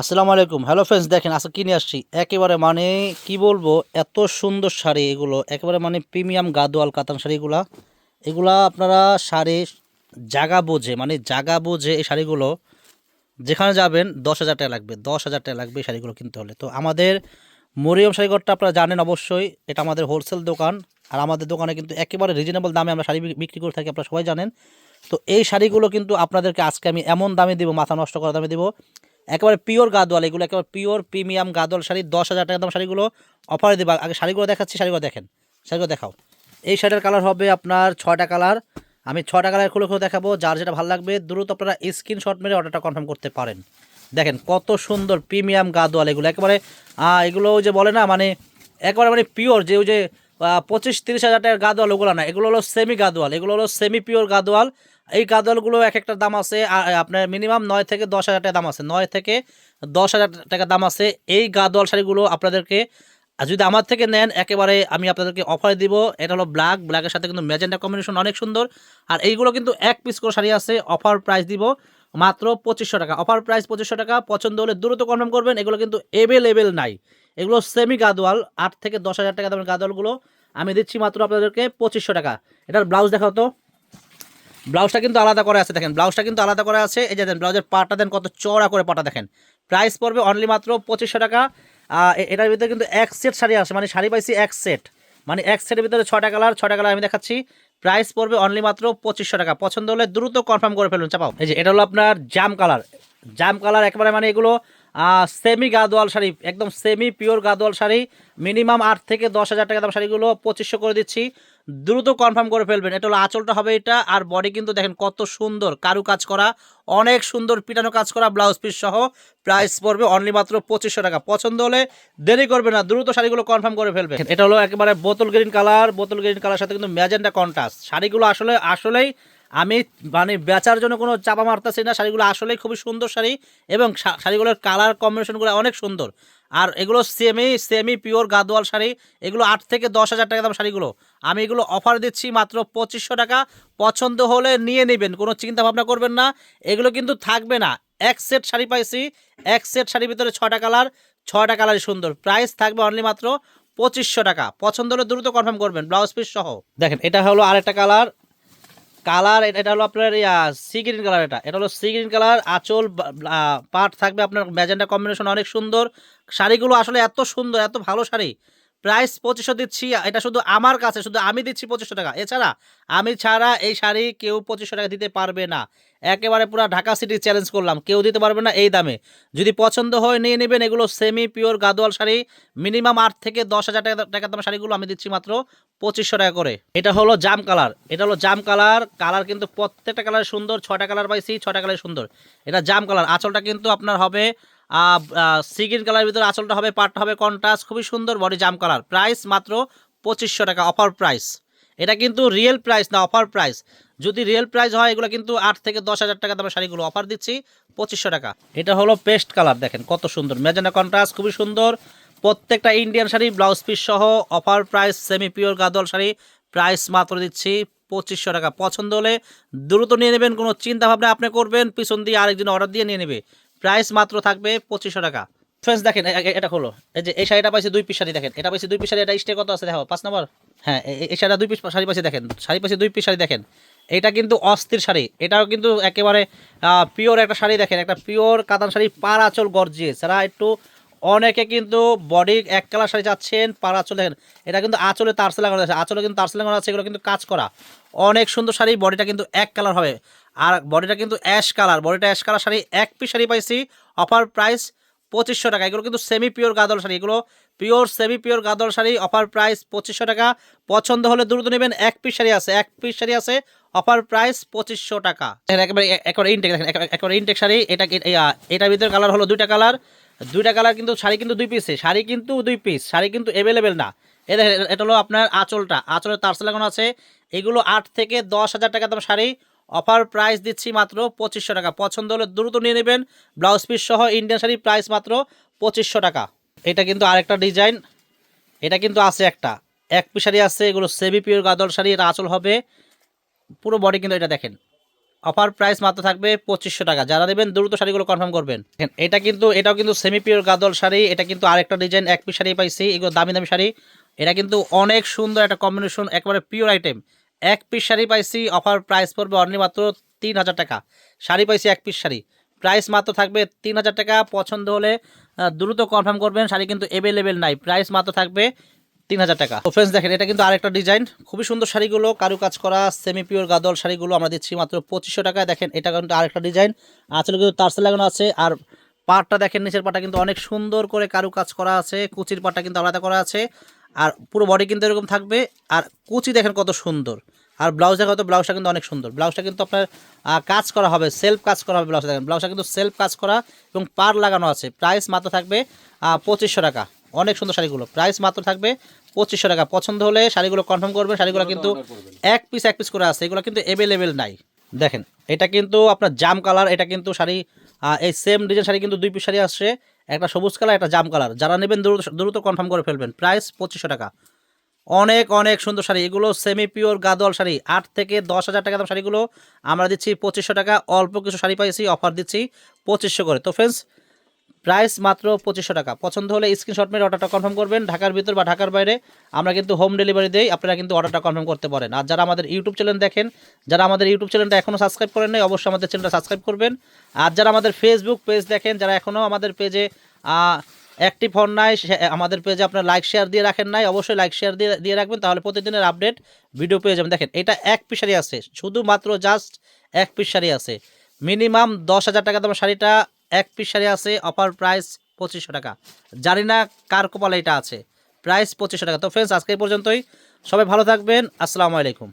আসসালামু আলাইকুম। Hello friends দেখেন আজকে কিনে আসছি? একেবারে মানে কি বলব, এত সুন্দর শাড়ি এগুলো, একেবারে মানে প্রিমিয়াম গাদোয়াল কাতান শাড়িগুলা এগুলা। আপনারা শাড়ি জাগা বোঝে মানে জাগা বোঝে এই শাড়িগুলো। যেখানে যাবেন দশ হাজার টাকা লাগবে, দশ হাজার টাকা লাগবে এই শাড়িগুলো কিনতে হলে। তো আমাদের মরিয়ম শাড়িঘরটা আপনারা জানেন অবশ্যই, এটা আমাদের হোলসেল দোকান। আর আমাদের দোকানে কিন্তু একেবারে রিজনেবল দামে আমরা শাড়ি বিক্রি করে থাকি, আপনারা সবাই জানেন। তো এই শাড়িগুলো কিন্তু আপনাদেরকে আজকে আমি এমন দামে দেবো, মাথা নষ্ট করা দামে দেবো একেবারে পিওর গাদোয়াল, এগুলো একেবারে পিওর প্রিমিয়াম গাদোয়াল শাড়ি, দশ হাজার টাকা দাম শাড়িগুলো অফারে দেবো। আগে শাড়িগুলো দেখাচ্ছি, শাড়িগুলো দেখেন, শাড়িগুলো দেখাও। এই শাড়ির কালার হবে আপনার ছয়টা কালার আমি ছটা কালার খুলে খুলে দেখাবো, যার যেটা ভালো লাগবে, দ্রুত আপনারা স্ক্রিনশট মেরে অর্ডারটা কনফার্ম করতে পারেন। দেখেন কত সুন্দর প্রিমিয়াম গাদোয়াল এগুলো। একেবারে এগুলো যে বলে না মানে একেবারে মানে পিওর যে ওই যে পঁচিশ, তিরিশ হাজার টাকার গাদোয়াল, ওগুলো না। এগুলো হলো সেমি গাদোয়াল, এগুলো হলো সেমি পিওর গাদোয়াল। এই গাদোয়ালগুলো এক একটার দাম আছে আপনার মিনিমাম নয় থেকে দশ হাজার টাকা দাম আছে। নয় থেকে দশ হাজার টাকা দাম আছে। এই গাদোয়াল শাড়িগুলো আপনাদেরকে আর যদি আমার থেকে নেন, একেবারে আমি আপনাদেরকে অফার দিব। এটা হলো ব্ল্যাক ব্ল্যাকের সাথে কিন্তু ম্যাজেন্ডা কম্বিনেশন অনেক সুন্দর। আর এইগুলো কিন্তু এক পিস করে শাড়ি আছে অফার প্রাইস দিব মাত্র পঁচিশশো টাকা। অফার প্রাইস পঁচিশশো টাকা, পছন্দ হলে দ্রুত কনফার্ম করবেন, এগুলো কিন্তু এভেলেবেল নাই। এগুলো সেমি গাদোয়াল, আট থেকে দশ হাজার টাকা দামের গাদোয়ালগুলো। আমি দিচ্ছি মাত্র আপনাদেরকে পঁচিশশো টাকা। এটার ব্লাউজ দেখাও তো। ব্লাউজটা কিন্তু আলাদা করে আছে, দেখেন। ব্লাউজটা কিন্তু আলাদা করে আছে। এই যে দেন ব্লাউজের পাটা দেন, কত চড়া করে পাটা, দেখেন। প্রাইস পড়বে অনলি মাত্র পঁচিশশো টাকা। এটার ভিতরে কিন্তু এক সেট শাড়ি আসে মানে শাড়ি পাইছি এক সেট মানে এক সেটের ভিতরে ছটা কালার ছটা কালার আমি দেখাচ্ছি। প্রাইস পড়বে অনলি মাত্র পঁচিশশো টাকা। পছন্দ হলে দ্রুত কনফার্ম করে ফেলুন, চাপাও। এই যে, এটা হলো আপনার জাম কালার জাম কালার একেবারে মানে এগুলো সেমি গাদোয়াল শাড়ি, একদম semi pure Gadwal sari. Minimum আট থেকে দশ হাজার টাকা দাম শাড়িগুলো পঁচিশশো করে দিচ্ছি। দ্রুত কনফার্ম করে ফেলবেন, এটা হলো আঁচলটা হবে এটা, আর বডি কিন্তু দেখেন কত সুন্দর কারু কাজ করা, অনেক সুন্দর পিটানো কাজ করা ব্লাউজ পিস সহ প্রাইস পড়বে অনলি মাত্র পঁচিশশো টাকা। পছন্দ হলে দেরি করবে না, দ্রুত শাড়িগুলো কনফার্ম করে ফেলবে এটা হলো একেবারে বোতল গ্রিন কালার বোতল গ্রিন কালার সাথে কিন্তু ম্যাজেন্টা কন্ট্রাস্ট শাড়িগুলো আসলে, আসলেই আমি মানে বেচার জন্য কোনো চাপা মারতেছি না, শাড়িগুলো আসলেই খুবই সুন্দর শাড়ি এবং শাড়িগুলোর কালার কম্বিনেশনগুলো অনেক সুন্দর। আর এগুলো semi semi pure Gadwal sari, এগুলো আট থেকে দশ হাজার টাকা দাম শাড়িগুলো। আমি এগুলো অফার দিচ্ছি মাত্র পঁচিশশো টাকা। পছন্দ হলে নিয়ে নেবেন, কোনো চিন্তা ভাবনা করবেন না। এগুলো কিন্তু থাকবে না। এক সেট শাড়ি পাইছি, এক সেট শাড়ির ভিতরে ছটা কালার ছটা কালারই সুন্দর। প্রাইস থাকবে অনলি মাত্র পঁচিশশো টাকা। পছন্দ হলে দ্রুত কনফার্ম করবেন ব্লাউজ পিস সহ। দেখেন, এটা হলো আরেকটা কালার কালার, এটা হলো আপনার সি গ্রিন কালার এটা। এটা হলো সি গ্রিন কালার আঁচল পাট থাকবে আপনার ম্যাজেন্ডা কম্বিনেশন অনেক সুন্দর। শাড়িগুলো আসলে এত সুন্দর, এত ভালো শাড়ি। প্রাইস পঁচিশশো দিচ্ছি, এটা শুধু আমার কাছে, শুধু আমি দিচ্ছি পঁচিশশো টাকা। এছাড়া আমি ছাড়া এই শাড়ি কেউ পঁচিশশো টাকা দিতে পারবে না। একেবারে পুরো ঢাকা সিটি চ্যালেঞ্জ করলাম, কেউ দিতে পারবে না এই দামে। যদি পছন্দ হয়, নিয়ে নেবেন এগুলো semi pure Gadwal sari. Minimum আট থেকে দশ হাজার টাকা টাকা দামের শাড়িগুলো আমি দিচ্ছি মাত্র পঁচিশশো টাকা করে। এটা হলো জাম কালার, এটা হলো জাম কালার। কালার কিন্তু প্রত্যেকটা কালার সুন্দর ছটা কালার পাইছি ছটা কালার সুন্দর। এটা জাম কালার, আঁচলটা কিন্তু আপনার হবে সিগ্রিন কালারের ভিতরে আঁচলটা হবে, পাটটা হবে কন্ট্রাস্ট, খুবই সুন্দর বডি জাম কালার প্রাইস মাত্র পঁচিশশো টাকা অফার প্রাইস এটা কিন্তু রিয়েল প্রাইস না অফার প্রাইস যদি রিয়েল প্রাইস হয়, এগুলো কিন্তু আট থেকে দশ হাজার টাকা দামের শাড়িগুলো অফার দিচ্ছি, পঁচিশশো টাকা। এটা হলো পেস্ট কালার দেখেন কত সুন্দর। মেজানা কন্ট্রাস্ট খুবই সুন্দর। প্রত্যেকটা ইন্ডিয়ান শাড়ি ব্লাউজ পিস সহ offer price semi pure Gadwal sari price মাত্র দিচ্ছি পঁচিশশো টাকা। পছন্দ হলে দ্রুত নিয়ে নেবেন, কোনো চিন্তা ভাবনা আপনি করবেন, পিছন দিয়ে আরেকজন অর্ডার দিয়ে নিয়ে নেবে। প্রাইস মাত্র থাকবে পঁচিশশো টাকা। ফ্রেন্ডস দেখেন এটা হলো এই যে, এই শাড়িটা পাইছে দুই পিস শাড়ি, দেখেন। এটা পাইছে দুই পিস শাড়ি, এটা স্টে কত আছে, দেখো, পাঁচ নম্বর? হ্যাঁ এই শাড়িটা দুই পিস শাড়ি পাইছে, দেখেন। শাড়ি পাইছে দুই পিস শাড়ি, দেখেন। এটা কিন্তু অস্থির শাড়ি। এটাও কিন্তু একেবারে পিওর একটা শাড়ি, দেখেন। একটা পিওর কাতান শাড়ি পার আচল গর্জিয়ে যারা একটু অনেকে কিন্তু বডি এক কালার শাড়ি চাচ্ছেন আঁচল দেখেন এটা কিন্তু আঁচলে তারসে লাগানো আছে। আঁচলে কিন্তু তারসে লাগানো আছে, এগুলো কিন্তু কাজ করা। অনেক সুন্দর শাড়ি বডিটা কিন্তু এক কালার হবে। আর বডিটা কিন্তু অ্যাশ কালার বডিটা অ্যাশ কালার শাড়ি, এক পিস শাড়ি পাইছি অফার প্রাইস পঁচিশশো টাকা। এগুলো কিন্তু সেমি পিওর গাদল শাড়ি। এগুলো pure semi pure Gadwal sari offer price পঁচিশশো টাকা। পছন্দ হলে দ্রুত নেবেন, এক পিস শাড়ি আছে। এক পিস শাড়ি আছে অফার প্রাইস পঁচিশশো টাকা। একেবারে একেবারে ইনটেক দেখেন একেবারে- ইনটেক শাড়ি। এটা এটার ভিতরে কালার হলো দুইটা কালার দুইটা কালার কিন্তু, শাড়ি কিন্তু দুই পিসে শাড়ি কিন্তু দুই পিস শাড়ি কিন্তু অ্যাভেলেবেল না। এ দেখেন, এটা হলো আপনার আঁচলটা। আঁচলের তারসে লাগানো আছে। এগুলো আট থেকে দশ হাজার টাকা দাম শাড়ি। অফার প্রাইস দিচ্ছি মাত্র পঁচিশশো টাকা। পছন্দ হলে দ্রুত নিয়ে নেবেন। ব্লাউজ পিস সহ ইন্ডিয়ান শাড়ি প্রাইস মাত্র পঁচিশশো টাকা। এটা কিন্তু আরেকটা ডিজাইন এটা কিন্তু আছে একটা। এক পিস শাড়ি আছে, এগুলো সেমি পিওর গাদল শাড়ি এটা আঁচল হবে। পুরো বডি কিন্তু এটা দেখেন। অফার প্রাইস মাত্র থাকবে পঁচিশশো টাকা। যারা নেবেন দ্রুত শাড়িগুলো কনফার্ম করবেন। এটা কিন্তু, এটাও কিন্তু সেমি পিওর গাদল শাড়ি, এটা কিন্তু আরেকটা ডিজাইন এক পিস শাড়ি পাইছি, এগুলো দামি দামি শাড়ি। এটা কিন্তু অনেক সুন্দর একটা কম্বিনেশন একেবারে পিওর আইটেম এক পিস শাড়ি পাইছি, অফার প্রাইস পড়বে অনলি মাত্র তিন হাজার টাকা। শাড়ি পাইছি এক পিস শাড়ি। প্রাইস মাত্র থাকবে তিন হাজার টাকা। পছন্দ হলে দ্রুত কনফার্ম করবেন, শাড়ি কিন্তু অ্যাভেলেবেল নাই। প্রাইস মাত্র থাকবে তিন হাজার টাকা। তো ফ্রেন্ডস দেখেন, এটা কিন্তু আরেকটা ডিজাইন খুবই সুন্দর শাড়িগুলো কারু কাজ করা সেমি পিওর গাদল শাড়িগুলো আমরা দিচ্ছি মাত্র পঁচিশশো টাকায়। দেখেন, এটা কিন্তু আরেকটা ডিজাইন আসলে কিন্তু তারসে লাগানো আছে, আর পাটটা দেখেন, নিচের পাটা কিন্তু অনেক সুন্দর করে কারু কাজ করা আছে, কুচির পাটটা কিন্তু আলাদা করা আছে, আর পুরো বডি কিন্তু এরকম থাকবে। আর কুচি দেখেন কত সুন্দর। আর ব্লাউজ দেখা তো ব্লাউজটা কিন্তু অনেক সুন্দর। ব্লাউজটা কিন্তু আপনার কাজ করা হবে সেলফ কাজ করা হবে ব্লাউজটা দেখেন। ব্লাউজটা কিন্তু সেলফ কাজ করা এবং পার লাগানো আছে। প্রাইস মাত্র থাকবে পঁচিশশো টাকা। অনেক সুন্দর শাড়িগুলো। প্রাইস মাত্র থাকবে পঁচিশশো টাকা। পছন্দ হলে শাড়িগুলো কনফার্ম করবে শাড়িগুলো কিন্তু এক পিস এক পিস করে আছে এগুলো কিন্তু অ্যাভেলেবেল নাই। দেখেন এটা কিন্তু আপনার জাম কালার এটা কিন্তু শাড়ি এই সেম ডিজাইন শাড়ি কিন্তু দুই পিস শাড়ি আসছে। একটা সবুজ কালার একটা জাম কালার যারা নেবেন দ্রুত দ্রুত কনফার্ম করে ফেলবেন। প্রাইস পঁচিশশো টাকা। অনেক অনেক সুন্দর শাড়ি। এগুলো সেমি পিওর গাদোয়াল শাড়ি। আট থেকে দশ হাজার টাকা দাম শাড়িগুলো আমরা দিচ্ছি পঁচিশশো টাকা। অল্প কিছু শাড়ি পাইছি অফার দিচ্ছি পঁচিশশো করে। তো ফ্রেন্ডস প্রাইস মাত্র পঁচিশশো টাকা। পছন্দ হলে স্ক্রিনশট মেরে অর্ডারটা কনফার্ম করবেন। ঢাকার ভিতর বা ঢাকার বাইরে আমরা কিন্তু হোম ডেলিভারি দেই, আপনারা কিন্তু অর্ডারটা কনফার্ম করতে পারেন। আর যারা আমাদের ইউটিউব চ্যানেল দেখেন, যারা আমাদের ইউটিউব চ্যানেলটা এখনও সাবস্ক্রাইব করেন নাই, অবশ্যই আমাদের চ্যানেলটা সাবস্ক্রাইব করবেন। আর যারা আমাদের ফেসবুক পেজ দেখেন, যারা এখনও আমাদের পেজে অ্যাক্টিভ হন নাই আমাদের পেজে আপনার লাইক শেয়ার দিয়ে রাখেন নাই, অবশ্যই লাইক শেয়ার দিয়ে দিয়ে রাখবেন, তাহলে প্রতিদিনের আপডেট ভিডিও পেয়ে যাবেন। দেখেন, এটা এক পিস শাড়ি আছে, শুধুমাত্র জাস্ট এক পিস শাড়ি আছে। মিনিমাম দশ হাজার টাকা দামের শাড়িটা এক পিস শাড়ি আছে অফার প্রাইস পঁচিশশো টাকা। জানি না কার কপালে এটা আছে। প্রাইস পঁচিশশো টাকা। তো ফ্রেন্ডস আজকে পর্যন্তই। সবাই ভালো থাকবেন। আসসালামু আলাইকুম।